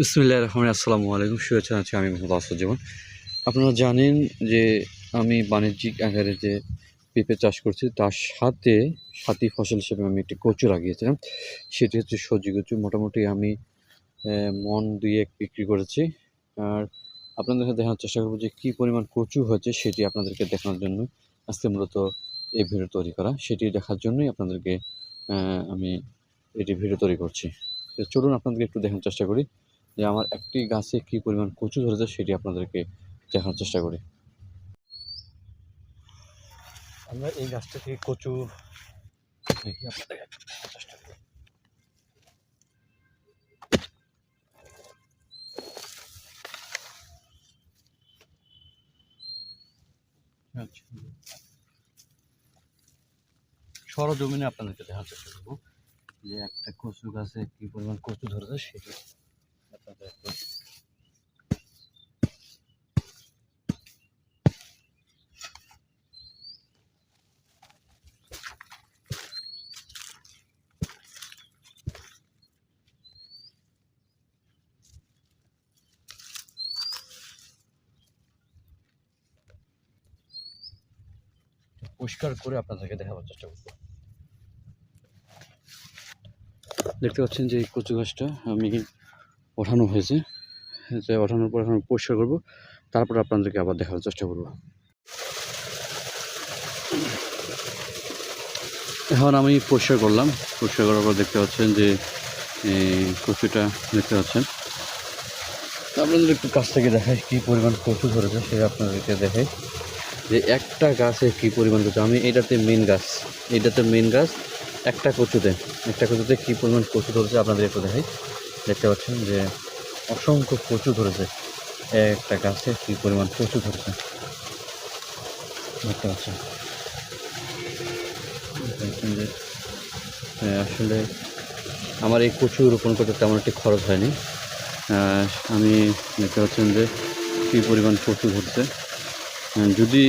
বিসমুল্লাহ রহমান আসসালামু আলাইকুম। শুভেচ্ছা আছে আমি মোহাম্মদ আসাদুজ্জামান। আপনারা জানেন যে আমি বাণিজ্যিক আকারে যে পেঁপে চাষ করছি, তার সাথে সাথী ফসল হিসেবে আমি একটি কচু লাগিয়েছিলাম। সেটি হচ্ছে সবজি কচু। মোটামুটি আমি মন দুয়েক বিক্রি করেছি। আর আপনাদেরকে দেখানোর চেষ্টা করব যে কী পরিমাণ কচু হয়েছে, সেটি আপনাদেরকে দেখানোর জন্য আজকে মূলত এই ভিডিও তৈরি করা। সেটি দেখার জন্যই আপনাদেরকে আমি এটি ভিডিও তৈরি করছি। চলুন আপনাদেরকে একটু দেখানোর চেষ্টা করি। যে আমার একটি গাছে কী পরিমাণ কচু ধরেছে সেটি আপনাদেরকে দেখানোর চেষ্টা করি। আমরা এই গাছটা থেকে কচু দেখি আচ্ছা। সরজমিনে আপনাদেরকে দেখার চেষ্টা করব যে একটা কচু গাছে কি পরিমাণ কচু ধরেছে সেটা। পরিষ্কার করে আপনাদেরকে দেখাবার চেষ্টা করব। দেখতে পাচ্ছেন যে এই কচু গাছটা আমি ওঠানো হয়েছে। যে ওঠানোর পর এখন পরিষ্কার করব। তারপর আপনাদেরকে আবার দেখার চেষ্টা করব। এখন আমি পরিষ্কার করলাম। পরিষ্কার করার পর দেখতে পাচ্ছেন যে কচুটা দেখতে পাচ্ছেন। আপনাদের একটু কাছ থেকে দেখাই কী পরিমাণ কচু ধরেছে সেটা আপনাদেরকে দেখাই। যে একটা গাছে কী পরিমাণ কচু? আমি এটাতে মেন গাছ, এটাতে মেন গাছ, একটা কচুতে একটা কচুতে কী পরিমাণ কচু ধরেছে আপনাদের একটু দেখাই। দেখতে পাচ্ছেন যে অসংখ্য কচু ধরেছে। একটা গাছে কী পরিমাণ কচু ধরেছে? দেখতে পাচ্ছেন। যে আসলে আমার এই কচু রোপণ করতে তেমন একটি খরচ হয়নি। আমি দেখতে পাচ্ছেন যে কী পরিমাণ কচু ধরছে। যদি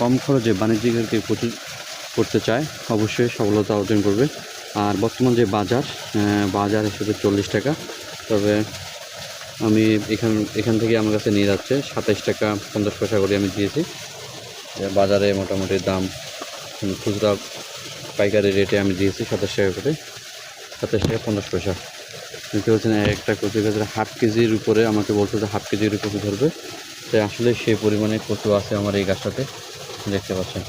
কম খরচে বাণিজ্যিক আর কি কচু করতে চায়, অবশ্যই সফলতা অর্জন করবে। আর বর্তমান যে বাজার বাজার হিসেবে চল্লিশ টাকা। তবে আমি এখান এখান থেকে আমার কাছে নিয়ে যাচ্ছে সাতাইশ টাকা পঞ্চাশ পয়সা করে আমি দিয়েছি। বাজারে মোটামুটি দাম খুচরা পাইকারি রেটে আমি দিয়েছি সাতাশ টাকা করে। সাতাশ টাকা পঞ্চাশ পয়সা। দেখতে পাচ্ছেন এক একটা কচু গাছের হাফ কেজির উপরে আমাকে বলছে যে হাফ কেজির কচু ধরবে। তাই আসলে সেই পরিমাণে কচু আছে আমার এই গাছটাতে। দেখতে পাচ্ছেন।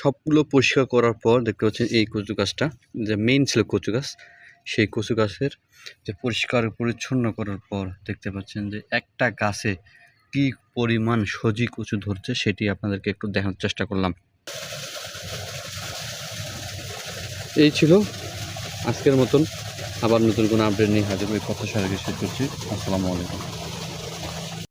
সবগুলো পরিষ্কার করার পর দেখতে পাচ্ছেন এই কচু গাছটা, যে মেইন ছিল কচু গাছ, সেই কচু গাছের যে পরিষ্কার পরিচ্ছন্ন করার পর দেখতে পাচ্ছেন যে একটা গাছে কি পরিমাণ সজি কচু ধরছে সেটি আপনাদেরকে একটু দেখানোর চেষ্টা করলাম। এই ছিল আজকের মতন। আবার নতুন কোনো আপডেট নিয়ে হাজির ওই কথা সারা শেষ করছি আসসালামু আলাইকুম।